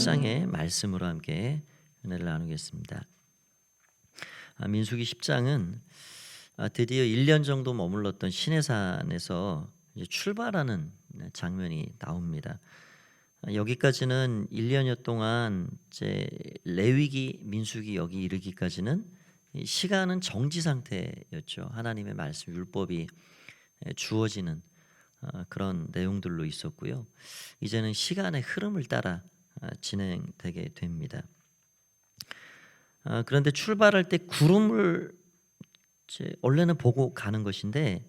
10장의 말씀으로 함께 은혜를 나누겠습니다. 아, 민수기 10장은 아, 드디어 1년 정도 머물렀던 시내산에서 출발하는 장면이 나옵니다. 아, 여기까지는 1년여 동안 이제 레위기 민수기 여기 이르기까지는 이 시간은 정지 상태였죠. 하나님의 말씀 율법이 에, 주어지는 어, 그런 내용들로 있었고요. 이제는 시간의 흐름을 따라 아, 진행되게 됩니다. 아, 그런데 출발할 때 구름을 원래는 보고 가는 것인데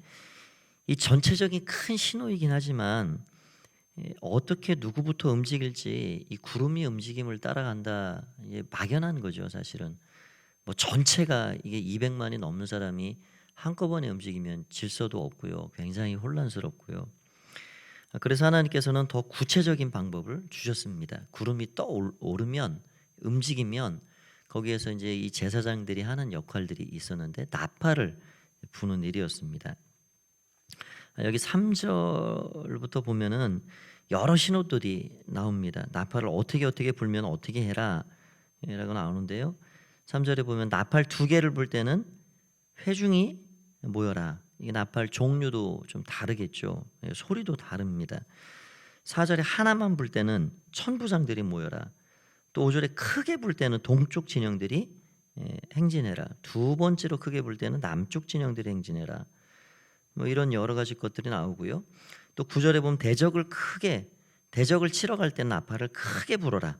이 전체적인 큰 신호이긴 하지만 예, 어떻게 누구부터 움직일지 이 구름이 움직임을 따라간다 막연한 거죠 사실은. 뭐 전체가 이게 200만이 넘는 사람이 한꺼번에 움직이면 질서도 없고요. 굉장히 혼란스럽고요. 아, 그래서 하나님께서는 더 구체적인 방법을 주셨습니다 구름이 떠오르면 움직이면 거기에서 이제 이 제사장들이 하는 역할들이 있었는데 나팔을 부는 일이었습니다. 아, 여기 3절부터 보면은 여러 신호들이 나옵니다. 나팔을 어떻게 어떻게 불면 어떻게 해라 라고 나오는데요. 3절에 보면 나팔 두 개를 불 때는 회중이 모여라. 이게 나팔 종류도 좀 다르겠죠. 예, 소리도 다릅니다. 4절에 하나만 불 때는 천부장들이 모여라. 또 5절에 크게 불 때는 동쪽 진영들이 예, 행진해라. 두 번째로 크게 불 때는 남쪽 진영들이 행진해라. 뭐 이런 여러 가지 것들이 나오고요. 또 9절에 보면 대적을 크게 대적을 치러 갈 때는 나팔을 크게 불어라.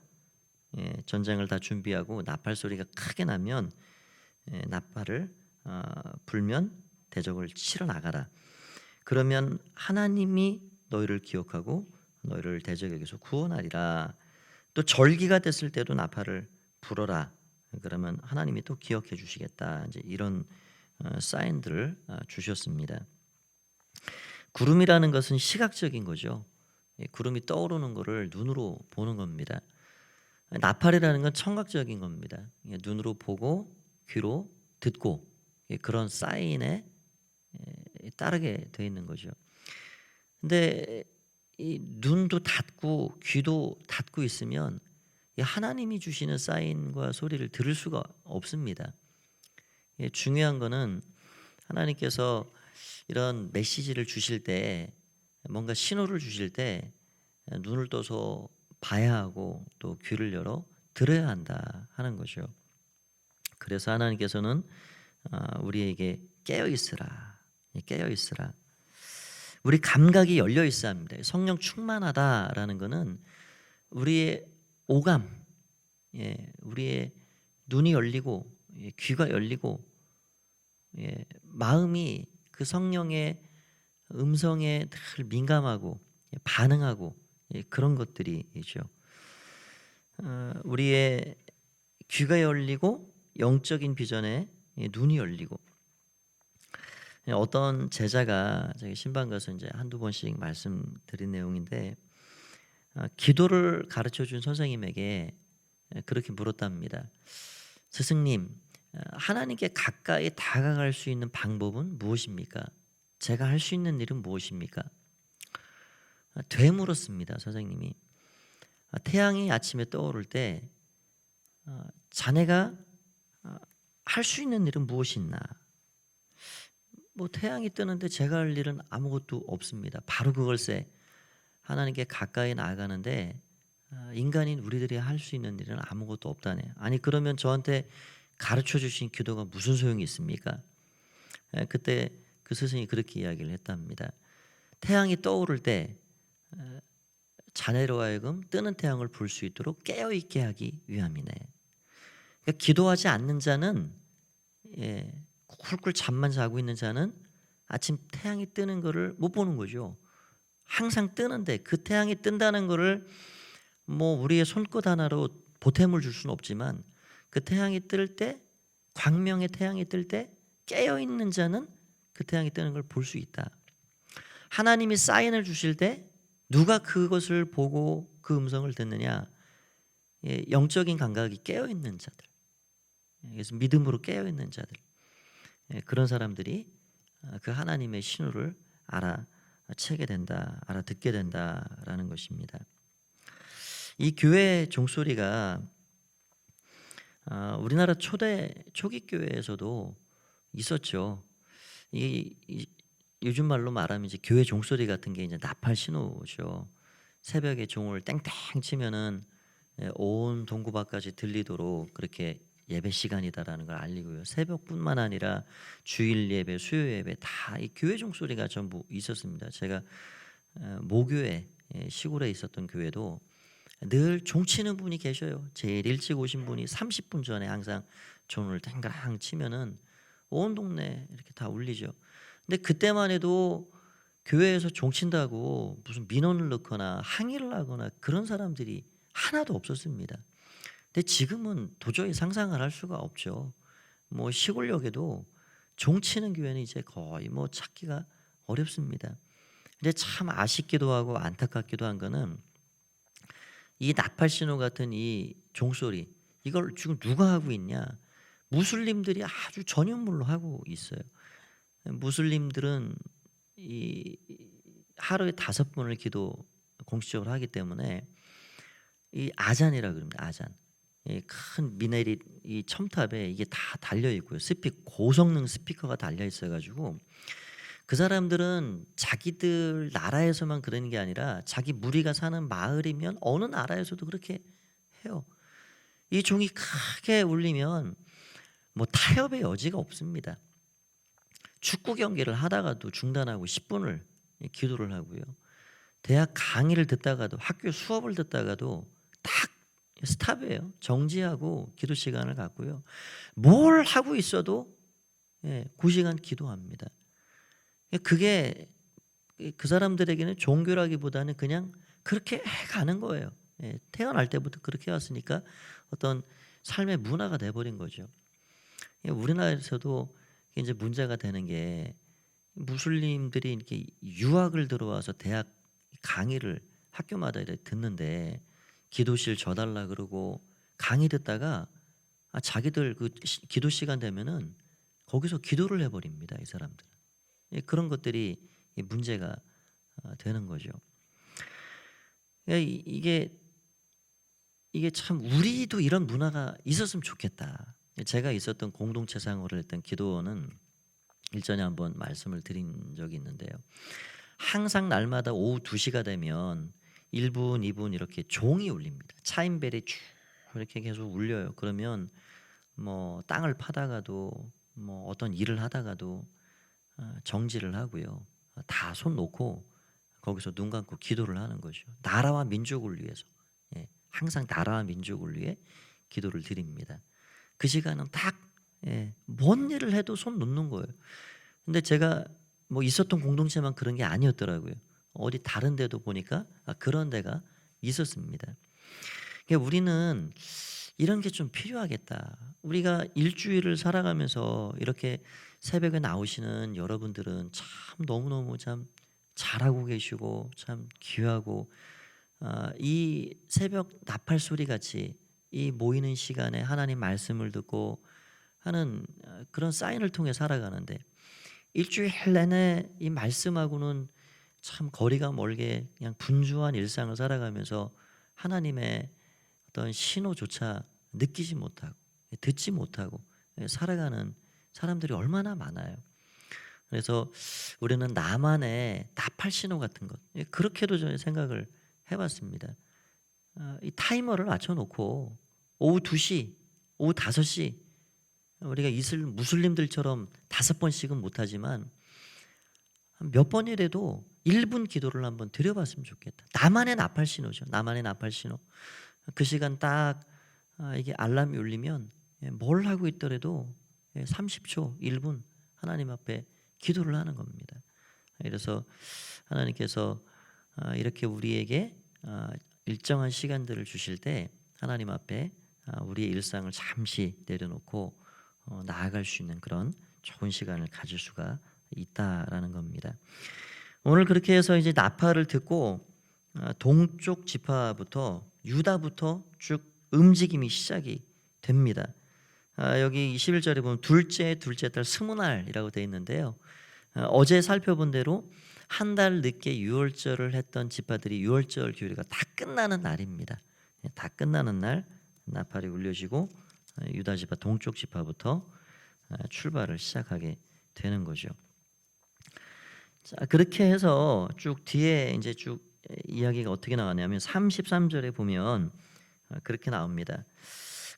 예, 전쟁을 다 준비하고 나팔 소리가 크게 나면 예, 나팔을 어, 불면 대적을 치러 나가라. 그러면 하나님이 너희를 기억하고 너희를 대적에게서 구원하리라. 또 절기가 됐을 때도 나팔을 불어라. 그러면 하나님이 또 기억해 주시겠다. 이제 이런 어, 사인들을 어, 주셨습니다. 구름이라는 것은 시각적인 거죠. 예, 구름이 떠오르는 것을 눈으로 보는 겁니다. 나팔이라는 건 청각적인 겁니다. 예, 눈으로 보고 귀로 듣고 예, 그런 사인에 따르게 돼 있는 거죠. 근데 이 눈도 닫고 귀도 닫고 있으면 하나님이 주시는 사인과 소리를 들을 수가 없습니다. 예, 중요한 거는 하나님께서 이런 메시지를 주실 때 뭔가 신호를 주실 때 눈을 떠서 봐야 하고 또 귀를 열어 들어야 한다 하는 거죠. 그래서 하나님께서는 아, 우리에게 깨어 있으라, 예, 깨어 있으라. 우리 감각이 열려 있어야 합니다. 성령 충만하다라는 것은 우리의 오감, 예, 우리의 눈이 열리고 예, 귀가 열리고 예, 마음이 그 성령의 음성에 늘 민감하고 예, 반응하고 예, 그런 것들이죠. 어, 우리의 귀가 열리고 영적인 비전에 예, 눈이 열리고 예, 어떤 제자가 저기 신방 가서 이제 한두 번씩 말씀드린 내용인데 아, 기도를 가르쳐 준 선생님에게 예, 그렇게 물었답니다. 스승님, 아, 하나님께 가까이 다가갈 수 있는 방법은 무엇입니까? 제가 할 수 있는 일은 무엇입니까? 아, 되물었습니다, 선생님이. 태양이 아침에 떠오를 때 자네가 할 수 있는 일은 무엇이 있나? 뭐 태양이 뜨는데 제가 할 일은 아무것도 없습니다. 바로 그걸세 하나님께 가까이 나아가는데 아, 인간인 우리들이 할 수 있는 일은 아무것도 없다네. 아니 그러면 저한테 가르쳐 주신 기도가 무슨 소용이 있습니까? 그때 그 스승이 그렇게 이야기를 했답니다. 태양이 떠오를 때 자네로 하여금 뜨는 태양을 볼 수 있도록 깨어 있게 하기 위함이네. 그러니까 기도하지 않는 자는 예, 쿨쿨 잠만 자고 있는 자는 아침 태양이 뜨는 것을 못 보는 거죠. 항상 뜨는데 그 태양이 뜬다는 것을 뭐 우리의 손끝 하나로 보탬을 줄 수는 없지만 그 태양이 뜰 때 광명의 태양이 뜰 때 깨어 있는 자는 그 태양이 뜨는 걸 볼 수 있다. 하나님이 사인을 주실 때 누가 그것을 보고 그 음성을 듣느냐? 예, 영적인 감각이 깨어 있는 자들. 그래서 믿음으로 깨어 있는 자들. 예, 그런 사람들이 아, 그 하나님의 신호를 알아채게 된다, 알아듣게 된다라는 것입니다. 이 교회 종소리가 아, 우리나라 초대 초기 교회에서도 있었죠. 이, 이 요즘 말로 말하면 이제 교회 종소리 같은 게 이제 나팔 신호죠. 새벽에 종을 땡땡 치면은 예, 온 동구바까지 들리도록 그렇게 예배 시간이다라는 걸 알리고요. 새벽뿐만 아니라 주일 예배, 수요 예배 다 이 교회 종소리가 전부 있었습니다. 제가 어, 모교회 예, 시골에 있었던 교회도 늘 종치는 분이 계셔요. 제일 일찍 오신 분이 30분 전에 항상 종을 땡그랑 치면은 온 동네 이렇게 다 울리죠. 근데 그때만 해도 교회에서 종친다고 무슨 민원을 넣거나 항의를 하거나 그런 사람들이 하나도 없었습니다. 근데 지금은 도저히 상상을 할 수가 없죠. 뭐 시골역에도 종치는 교회는 이제 거의 뭐 찾기가 어렵습니다. 근데 참 아쉽기도 하고 안타깝기도 한 거는 이 나팔 신호 같은 이 종소리 이걸 지금 누가 하고 있냐? 무슬림들이 아주 전유물로 하고 있어요. 무슬림들은 이 하루에 다섯 번을 기도 공식적으로 하기 때문에 이 아잔이라 그럽니다. 아잔. 이큰 미네릿 이 첨탑에 이게 다 달려 있고요. 스피 고성능 스피커가 달려 있어 가지고 그 사람들은 자기들 나라에서만 그러는 게 아니라 자기 무리가 사는 마을이면 어느 나라에서도 그렇게 해요. 이 종이 크게 울리면 뭐 타협의 여지가 없습니다. 축구 경기를 하다가도 중단하고 10분을 기도를 하고요. 대학 강의를 듣다가도 학교 수업을 듣다가도 딱 스탑이에요. 정지하고 기도 시간을 갖고요. 뭘 하고 있어도 예, 그 시간 기도합니다. 그게 그 사람들에게는 종교라기보다는 그냥 그렇게 해가는 거예요. 예, 태어날 때부터 그렇게 왔으니까 어떤 삶의 문화가 돼버린 거죠. 예, 우리나라에서도 이제 문제가 되는 게 무슬림들이 이렇게 유학을 들어와서 대학 강의를 학교마다 이렇게 듣는데 기도실 줘달라 그러고 강의 듣다가 아, 자기들 그 시- 기도 시간 되면은 거기서 기도를 해버립니다 이 사람들. 은 그런 것들이 이 문제가 아, 되는 거죠. 이- 이게 이게 참 우리도 이런 문화가 있었으면 좋겠다. 제가 있었던 공동체 생활을 했던 기도원은 일전에 한번 말씀을 드린 적이 있는데요. 항상 날마다 오후 2시가 되면 1분, 2분 이렇게 종이 울립니다. 차인벨이 쭉 이렇게 계속 울려요. 그러면 뭐 땅을 파다가도 뭐 어떤 일을 하다가도 어, 정지를 하고요. 다 손 놓고 거기서 눈 감고 기도를 하는 거죠. 나라와 민족을 위해서. 예, 항상 나라와 민족을 위해 기도를 드립니다. 그 시간은 딱 예, 뭔 일을 해도 손 놓는 거예요. 근데 제가 뭐 있었던 공동체만 그런 게 아니었더라고요. 어디 다른 데도 보니까 아, 그런 데가 있었습니다. 그러니까 우리는 이런 게 좀 필요하겠다. 우리가 일주일을 살아가면서 이렇게 새벽에 나오시는 여러분들은 참 너무너무 참 잘하고 계시고 참 귀하고 아, 이 새벽 나팔 소리 같이 이 모이는 시간에 하나님 말씀을 듣고 하는 어, 그런 사인을 통해 살아가는데 일주일 내내 이 말씀하고는 참 거리가 멀게 그냥 분주한 일상을 살아가면서 하나님의 어떤 신호조차 느끼지 못하고 듣지 못하고 살아가는 사람들이 얼마나 많아요. 그래서 우리는 나만의 나팔 신호 같은 것 그렇게도 저는 생각을 해봤습니다. 아, 이 타이머를 맞춰놓고 오후 2시, 오후 5시 우리가 이슬 무슬림들처럼 다섯 번씩은 못하지만 한몇 번이라도 1분 기도를 한번 드려봤으면 좋겠다. 나만의 나팔 신호죠. 나만의 나팔 신호. 그 시간 딱 아, 이게 알람이 울리면 예, 뭘 하고 있더라도 예, 30초, 1분 하나님 앞에 기도를 하는 겁니다. 그래서 하나님께서 아, 이렇게 우리에게 아, 일정한 시간들을 주실 때 하나님 앞에 아, 우리의 일상을 잠시 내려놓고 어, 나아갈 수 있는 그런 좋은 시간을 가질 수가 있다라는 겁니다. 오늘 그렇게 해서 이제 나팔을 듣고 아, 동쪽 지파부터 유다부터 쭉 움직임이 시작이 됩니다. 아, 여기 21절에 보면 둘째 둘째 달 스무 날이라고 되어 있는데요. 아, 어제 살펴본 대로 한 달 늦게 유월절을 했던 지파들이 유월절 규례가 다 끝나는 날입니다. 다 끝나는 날 나팔이 울려지고 어, 유다 지파 동쪽 지파부터 어, 출발을 시작하게 되는 거죠. 자 그렇게 해서 쭉 뒤에 이제 쭉 이야기가 어떻게 나가냐면 33절에 보면 어, 그렇게 나옵니다.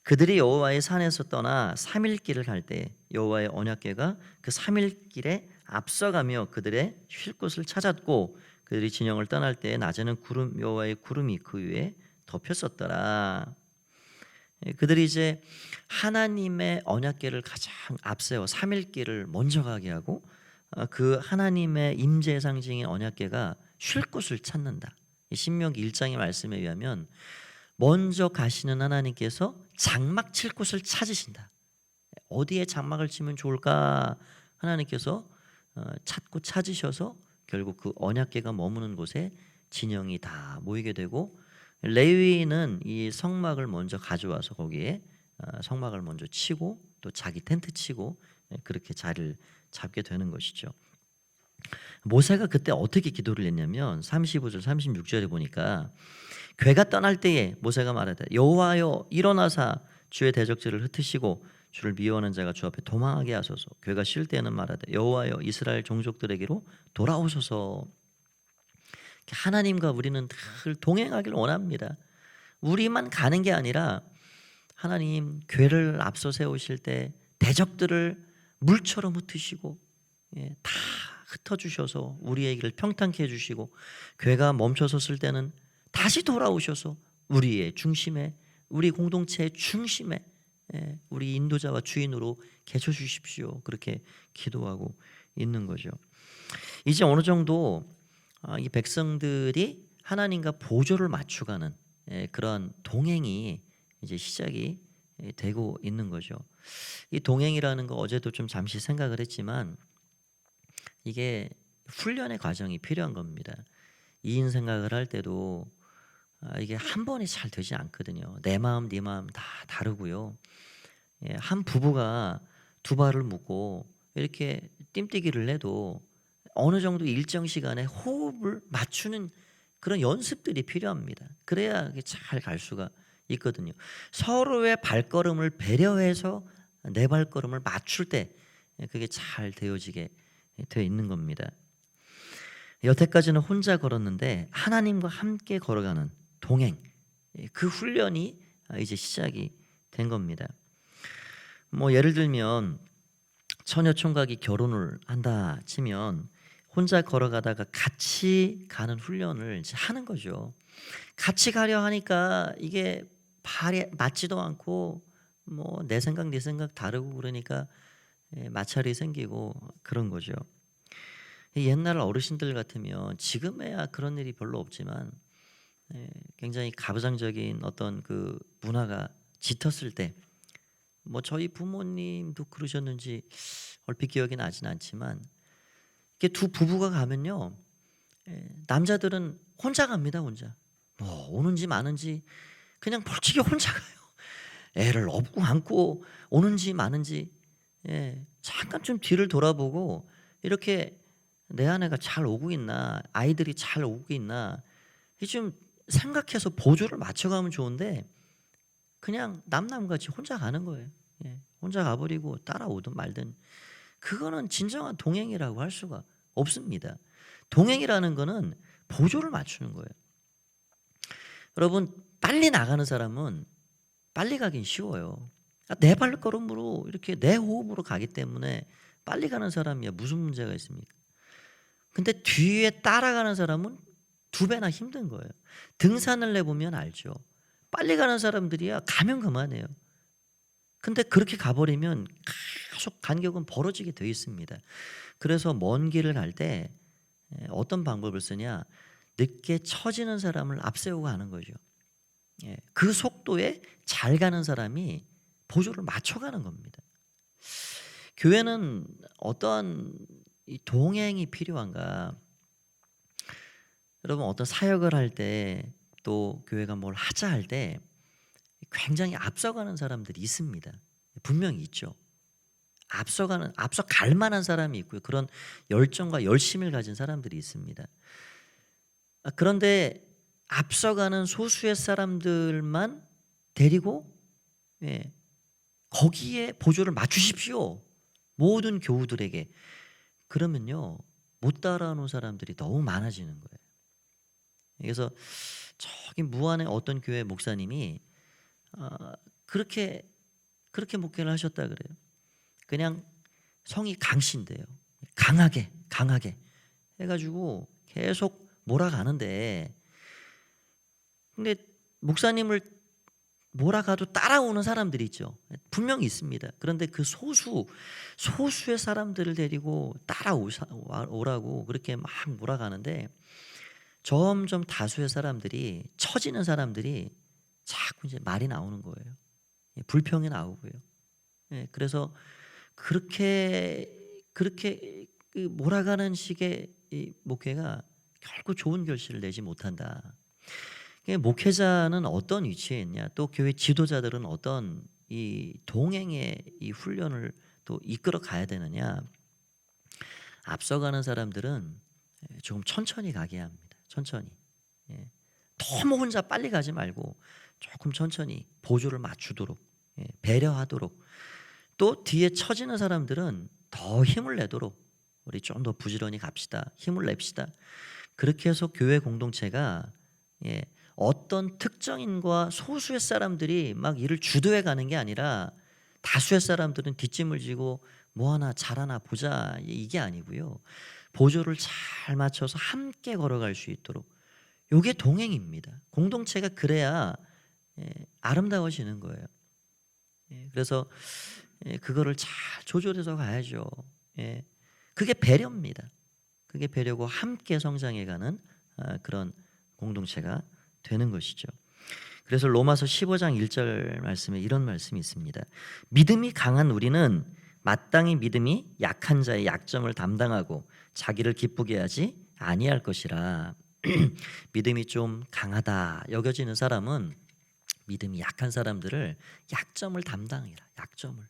그들이 여호와의 산에서 떠나 3일 길을 갈 때 여호와의 언약궤가 그 3일 길에 앞서가며 그들의 쉴 곳을 찾았고 그들이 진영을 떠날 때 낮에는 구름 여호와의 구름이 그 위에 덮였었더라. 예, 그들이 이제 하나님의 언약궤를 가장 앞세워 3일 길을 먼저 가게 하고 어, 그 하나님의 임재 상징인 언약궤가 쉴 곳을 찾는다. 이 신명기 1장의 말씀에 의하면 먼저 가시는 하나님께서 장막 칠 곳을 찾으신다. 어디에 장막을 치면 좋을까? 하나님께서 어, 찾고 찾으셔서 결국 그 언약궤가 머무는 곳에 진영이 다 모이게 되고 레위는 이 성막을 먼저 가져와서 거기에 어, 성막을 먼저 치고 또 자기 텐트 치고 예, 그렇게 자리를 잡게 되는 것이죠. 모세가 그때 어떻게 기도를 했냐면 35절 36절에 보니까 괴가 떠날 때에 모세가 말하되 여호와여 일어나사 주의 대적들을 흩으시고 주를 미워하는 자가 주 앞에 도망하게 하소서. 괴가 쉴 때에는 말하되 여호와여 이스라엘 종족들에게로 돌아오소서. 하나님과 우리는 늘 동행하길 원합니다. 우리만 가는 게 아니라 하나님 괴를 앞서 세우실 때 대적들을 물처럼 흩으시고 예, 다 흩어주셔서 우리의 길을 평탄케 해주시고 괴가 멈춰섰을 때는 다시 돌아오셔서 우리의 중심에 우리 공동체의 중심에 예, 우리 인도자와 주인으로 계셔 주십시오. 그렇게 기도하고 있는 거죠. 이제 어느 정도 아, 이 백성들이 하나님과 보조를 맞춰가는 예, 그런 동행이 이제 시작이 예, 되고 있는 거죠. 이 동행이라는 거 어제도 좀 잠시 생각을 했지만 이게 훈련의 과정이 필요한 겁니다. 이인 생각을 할 때도 아, 이게 한 번에 잘 되지 않거든요. 내 마음, 네 마음 다 다르고요. 예, 한 부부가 두 발을 묶고 이렇게 뜀뛰기를 해도 어느 정도 일정 시간에 호흡을 맞추는 그런 연습들이 필요합니다. 그래야 잘 갈 수가 있거든요. 서로의 발걸음을 배려해서 내 발걸음을 맞출 때 그게 잘 되어지게 되어 있는 겁니다. 여태까지는 혼자 걸었는데 하나님과 함께 걸어가는 동행 그 훈련이 이제 시작이 된 겁니다. 뭐 예를 들면 처녀 총각이 결혼을 한다 치면 혼자 걸어가다가 같이 가는 훈련을 하는 거죠. 같이 가려 하니까 이게 발에 맞지도 않고 뭐 내 생각 네 생각 다르고 그러니까 예, 마찰이 생기고 그런 거죠. 옛날 어르신들 같으면 지금에야 그런 일이 별로 없지만 예, 굉장히 가부장적인 어떤 그 문화가 짙었을 때 뭐 저희 부모님도 그러셨는지 얼핏 기억이 나진 않지만 이게 두 부부가 가면요 예, 남자들은 혼자 갑니다 혼자 뭐 오는지 마는지 그냥 벌칙이 혼자 가요 애를 업고 안고 오는지 마는지 예, 잠깐 좀 뒤를 돌아보고 이렇게 내 아내가 잘 오고 있나 아이들이 잘 오고 있나 좀 생각해서 보조를 맞춰가면 좋은데 그냥 남남같이 혼자 가는 거예요. 예, 혼자 가버리고 따라오든 말든 그거는 진정한 동행이라고 할 수가 없습니다. 동행이라는 거는 보조를 맞추는 거예요. 여러분 빨리 나가는 사람은 빨리 가긴 쉬워요. 내 발걸음으로 이렇게 내 호흡으로 가기 때문에 빨리 가는 사람이야 무슨 문제가 있습니까? 근데 뒤에 따라가는 사람은 두 배나 힘든 거예요. 등산을 해보면 알죠. 빨리 가는 사람들이야 가면 그만해요. 근데 그렇게 가버리면 계속 간격은 벌어지게 돼 있습니다. 그래서 먼 길을 갈 때 어떤 방법을 쓰냐? 늦게 처지는 사람을 앞세우고 가는 거죠. 예, 그 속도에 잘 가는 사람이 보조를 맞춰가는 겁니다. 교회는 어떠한 동행이 필요한가? 여러분 어떤 사역을 할 때 또 교회가 뭘 하자 할 때 굉장히 앞서가는 사람들이 있습니다. 분명히 있죠. 앞서가는 앞서 갈 만한 사람이 있고요. 그런 열정과 열심을 가진 사람들이 있습니다. 아, 그런데 앞서가는 소수의 사람들만 데리고 예, 거기에 보조를 맞추십시오. 모든 교우들에게 그러면요 못 따라오는 사람들이 너무 많아지는 거예요. 그래서 저기 무안의 어떤 교회 목사님이 아, 그렇게 그렇게 목회를 하셨다 그래요. 그냥 성이 강신데요. 강하게 강하게 해가지고 계속 몰아가는데 근데 목사님을 몰아가도 따라오는 사람들이 있죠. 분명히 있습니다. 그런데 그 소수 소수의 사람들을 데리고 따라오라고 그렇게 막 몰아가는데 점점 다수의 사람들이 처지는 사람들이 자꾸 이제 말이 나오는 거예요. 예, 불평이 나오고요. 예, 그래서 그렇게 그렇게 그 몰아가는 식의 이 목회가 결코 좋은 결실을 내지 못한다. 그 목회자는 어떤 위치에 있냐, 또 교회 지도자들은 어떤 이 동행의 이 훈련을 또 이끌어 가야 되느냐. 앞서가는 사람들은 조금 천천히 가게 합니다. 천천히. 예. 너무 혼자 빨리 가지 말고 조금 천천히 보조를 맞추도록 예, 배려하도록 또 뒤에 처지는 사람들은 더 힘을 내도록 우리 좀 더 부지런히 갑시다. 힘을 냅시다. 그렇게 해서 교회 공동체가 예, 어떤 특정인과 소수의 사람들이 막 일을 주도해 가는 게 아니라 다수의 사람들은 뒷짐을 지고 뭐 하나 잘하나 보자 이게 아니고요. 보조를 잘 맞춰서 함께 걸어갈 수 있도록 요게 동행입니다. 공동체가 그래야 예, 아름다워지는 거예요. 예, 그래서 예, 그거를 잘 조절해서 가야죠. 예, 그게 배려입니다. 그게 배려고 함께 성장해가는 아, 그런 공동체가 되는 것이죠. 그래서 로마서 15장 1절 말씀에 이런 말씀이 있습니다. 믿음이 강한 우리는 마땅히 믿음이 약한 자의 약점을 담당하고 자기를 기쁘게 하지 아니할 것이라. 믿음이 좀 강하다 여겨지는 사람은 믿음이 약한 사람들을 약점을 담당해라. 약점을.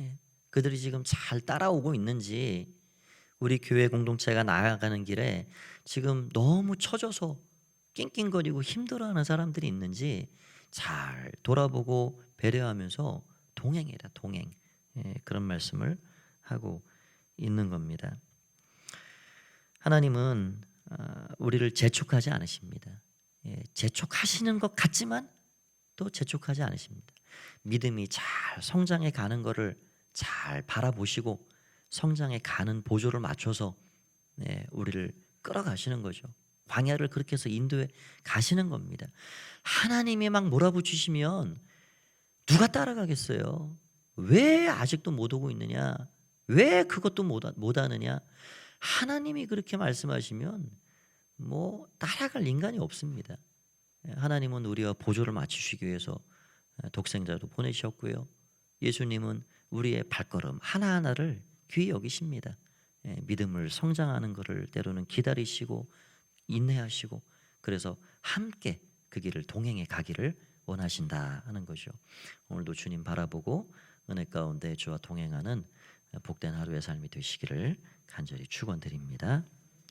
예. 그들이 지금 잘 따라오고 있는지 우리 교회 공동체가 나아가는 길에 지금 너무 처져서 낑낑거리고 힘들어하는 사람들이 있는지 잘 돌아보고 배려하면서 동행해라. 동행. 예, 그런 말씀을 하고 있는 겁니다. 하나님은 아, 우리를 재촉하지 않으십니다. 예, 재촉하시는 것 같지만 또 재촉하지 않으십니다. 믿음이 잘 성장해 가는 것을 잘 바라보시고 성장해 가는 보조를 맞춰서 네, 우리를 끌어가시는 거죠. 광야를 그렇게 해서 인도에 가시는 겁니다. 하나님이 막 몰아붙이시면 누가 따라가겠어요? 왜 아직도 못 오고 있느냐? 왜 그것도 못, 못 하느냐? 하나님이 그렇게 말씀하시면 뭐 따라갈 인간이 없습니다. 하나님은 우리와 보조를 맞추시기 위해서 독생자도 보내셨고요. 예수님은 우리의 발걸음 하나하나를 귀히 여기십니다. 예, 믿음을 성장하는 것을 때로는 기다리시고 인내하시고 그래서 함께 그 길을 동행해 가기를 원하신다 하는 거죠. 오늘도 주님 바라보고 은혜 가운데 주와 동행하는 복된 하루의 삶이 되시기를 간절히 축원드립니다.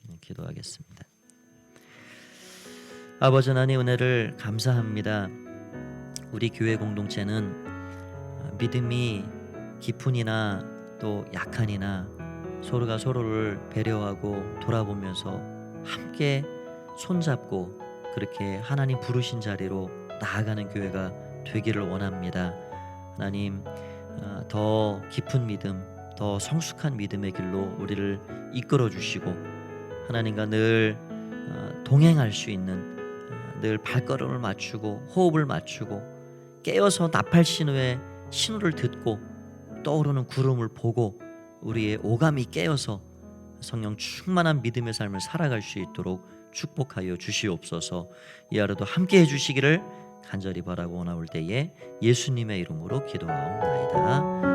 예, 기도하겠습니다. 아버지 하나님 은혜를 감사합니다. 우리 교회 공동체는 믿음이 깊은이나 또 약한이나 서로가 서로를 배려하고 돌아보면서 함께 손잡고 그렇게 하나님 부르신 자리로 나아가는 교회가 되기를 원합니다. 하나님 어, 더 깊은 믿음, 더 성숙한 믿음의 길로 우리를 이끌어 주시고 하나님과 늘 어, 동행할 수 있는 늘 발걸음을 맞추고 호흡을 맞추고 깨어서 나팔 신호의 신호를 듣고 떠오르는 구름을 보고 우리의 오감이 깨어서 성령 충만한 믿음의 삶을 살아갈 수 있도록 축복하여 주시옵소서. 이 하루도 함께 해 주시기를 간절히 바라고 원하올 때에 예수님의 이름으로 기도하옵나이다.